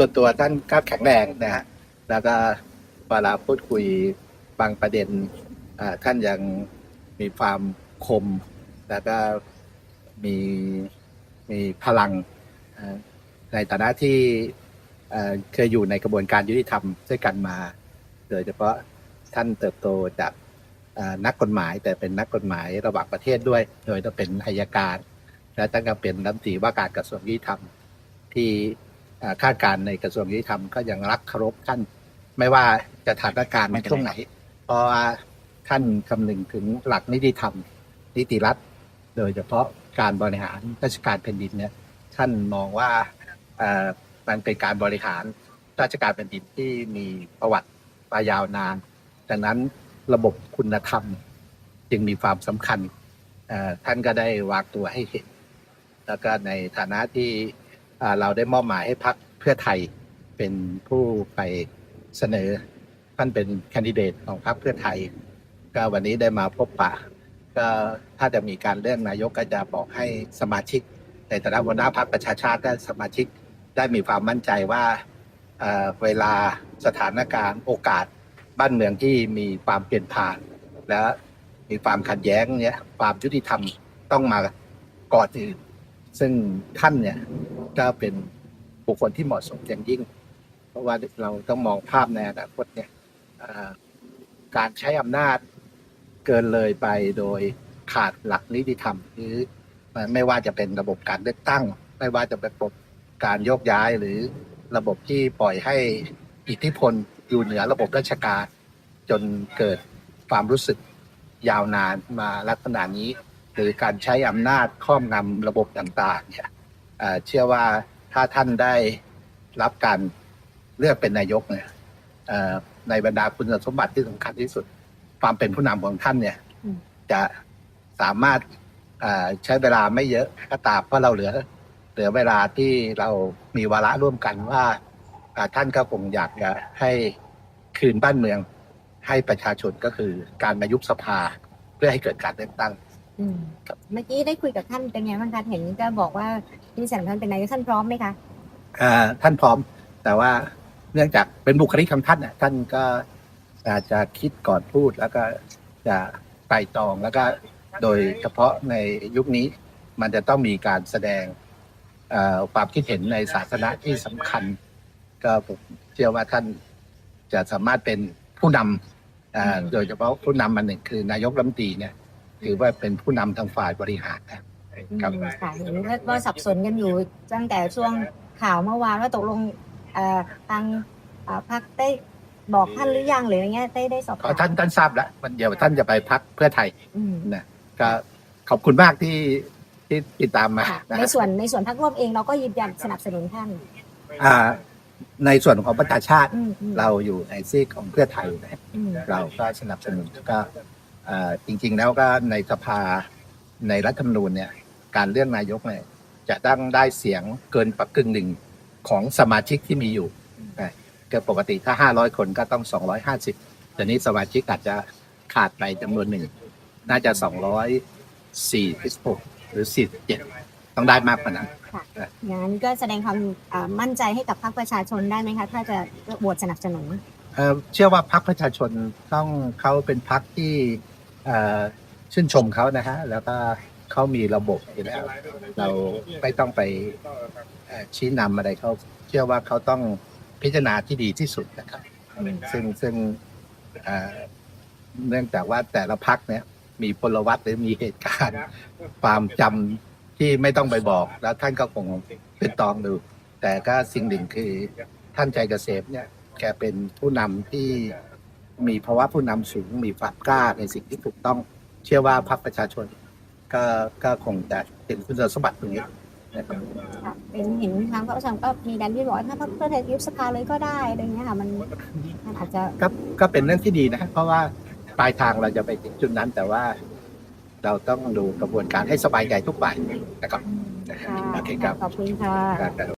ตัวตัวท่านก็แข็งแรงนะฮะแล้วก็เวลาพูดคุยบางประเด็นท่านยังมีความคม แล้วก็มีมีพลังในฐานะที่เคยอยู่ในกระบวนการยุติธรรมด้วยกันมา โดยเฉพาะท่านเติบโตจากนักกฎหมาย แต่เป็นนักกฎหมายระหว่างประเทศด้วย โดยจะเป็นอัยการ และตั้งแต่เป็นรัฐมนตรีว่าการกระทรวงยุติธรรมที่ อ่าคาดการในกระทรวงยุติธรรมก็ยังรักเคารพท่านไม่ว่าจะสถานการณ์ในช่วงไหน เพราะว่าท่านคำนึงถึงหลักนิติธรรม นิติรัฐ โดยเฉพาะการบริหารราชการแผ่นดินเนี่ยท่านมองว่ามันเป็นการบริหารราชการแผ่นดินที่มีประวัติมายาวนานดังนั้นระบบคุณธรรมจึงมีความสำคัญท่านก็ได้วางตัวให้เห็น แล้วก็ในฐานะที่ เราได้มอบหมายให้พักเพื่อไทยเป็นผู้ไปเสนอท่านเป็นแคนดิเดตของพรรคเพื่อไทย ก็วันนี้ได้มาพบปะ ก็ถ้าจะมีการเลือกนายกก็จะบอกให้สมาชิก ในฐานะหัวหน้าพรรคประชาชาติและสมาชิกได้มีความมั่นใจว่าเเวลาสถานการณ์โอกาสบ้านเมืองที่มีความเปลี่ยนผ่าน และมีความขัดแย้งเนี่ยความยุติธรรมต้องมาก่อนอื่นซึ่งท่านเนี่ย ก็เป็นบุคคลที่เหมาะสมอย่างยิ่ง เพราะว่าเราต้องมองภาพในอนาคตเนี่ยการใช้อำนาจเกินเลยไปโดยขาดหลักนิติธรรม หรือไม่ว่าจะเป็นระบบการเลือกตั้ง ไม่ว่าจะเป็นระบบการโยกย้ายหรือระบบที่ปล่อยให้อิทธิพลอยู่เหนือระบบราชการ จนเกิดความรู้สึกยาวนานมาลักษณะนี้ หรือการใช้อำนาจครอบงำระบบต่างๆเนี่ย เอ่อเชื่อว่าถ้าท่านได้รับการเลือกเป็นนายกเนี่ยเอ่อในบรรดาคุณสมบัติที่สำคัญที่สุด ความเป็นผู้นำของท่านเนี่ยอืมจะสามารถเอ่อใช้เวลาไม่เยอะก็ตามเพราะเราเหลือเหลือเวลาที่เรามีวาระร่วมกันว่าอ่าท่านก็คงอยากจะให้คืนบ้านเมืองให้ประชาชนก็คือการมายุบสภาเพื่อให้เกิดการเลือกตั้งอืม เมื่อกี้ได้คุยกับท่านเป็นไงบ้างคะเห็นก็บอกว่าที่สำคัญเป็นนายกท่านพร้อมไหมคะอ่าท่านพร้อม แต่ว่าเนื่องจากเป็นบุคลิกของท่านน่ะท่านก็อาจจะคิดก่อนพูดแล้วก็จะไต่ตองแล้วก็โดยเฉพาะในยุคนี้มันจะต้องมีการแสดงความคิดเห็นในศาสนาที่สำคัญ ก็ผมเชื่อว่าท่านจะสามารถเป็นผู้นำโดยเฉพาะผู้นำมันหนึ่งคือนายกรัฐมนตรีเนี่ย ถือว่าเป็นผู้นำทางฝ่ายบริหารนะครับ อืมค่ะเห็นว่าว่าสับสนกันอยู่ตั้งแต่ช่วงข่าวเมื่อวานว่าตกลงเอ่อทางเอ่อพรรคได้บอกท่านหรือยังหรืออย่างเงี้ยได้ได้สอบถามก็ท่านท่านทราบแล้วมันเดี๋ยวท่านจะไปพักเพื่อไทยอืม นะก็ขอบคุณมากที่ที่ติดตามมาค่ะนะในส่วนในส่วนพรรคร่วมเองเราก็ยืนยันสนับสนุนท่านอ่าในส่วนของประชาชาติ อืมอืมเราอยู่ในซีกของเพื่อไทยนะอืมเราก็สนับสนุนก็อ่า จริง ๆ แล้วก็ในสภาในรัฐธรรมนูญเนี่ยการเลือกนายกเนี่ยจะต้องได้เสียงเกินกว่ากึ่งหนึ่งของสมาชิกที่มีอยู่นะก็ปกติถ้า 500 คนก็ต้อง 250แต่นี้สมาชิกอาจจะขาดไปจำนวนหนึ่ง น่าจะ 246 หรือ 47 ต้องได้มากกว่านั้นอย่างนั้นก็แสดงความมั่นใจให้กับพรรคประชาชนได้ไหมคะ ถ้าจะโหวตสนับสนุน เชื่อว่าพรรคประชาชนต้องเขาเป็นพรรคที่ชื่นชมเขานะฮะแล้วก็เขามีระบบอยู่แล้วเราไม่ต้องไปชี้นำอะไรเขาเชื่อว่าเขาต้องพิจารณาที่ดีที่สุดนะครับซึ่งซึ่งเนื่องจากว่าแต่ละพักเนี่ย มีพลวัตหรือมีเหตุการณ์ความจำที่ไม่ต้องไปบอก แล้วท่านก็คงเป็นตองดู แต่ก็สิ่งหนึ่งคือท่านใจเกษมเนี่ย แกเป็นผู้นำที่มีภาวะผู้นำสูงมีความกล้าในสิ่งที่ถูกต้อง เชื่อว่าพรรคประชาชน ก็ก็คงจะเป็นคุณสมบัติตรงนี้นะครับค่ะเป็นเห็นทางพรรคประชาชนก็มีการที่บอกว่าถ้าพรรคเพื่อไทยยุบสภาเลยก็ได้อะไรเงี้ยค่ะมันมันอาจจะก็ก็เป็นเรื่องที่ดีนะเพราะว่าปลายทางเราจะไปถึงจุดนั้นแต่ว่าเราต้องดูกระบวนการให้สบายใจทุกฝ่ายนะครับค่ะโอเคครับขอบคุณค่ะครับ